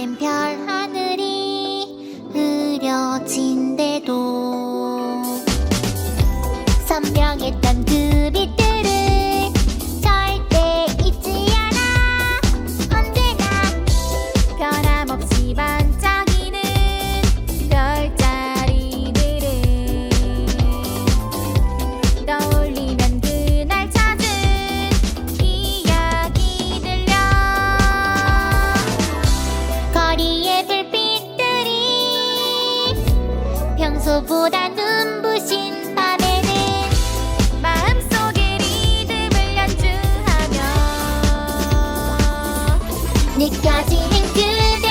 Em 보다 눈부신 밤에는 마음속에 리듬을 연주하며 느껴지는 그대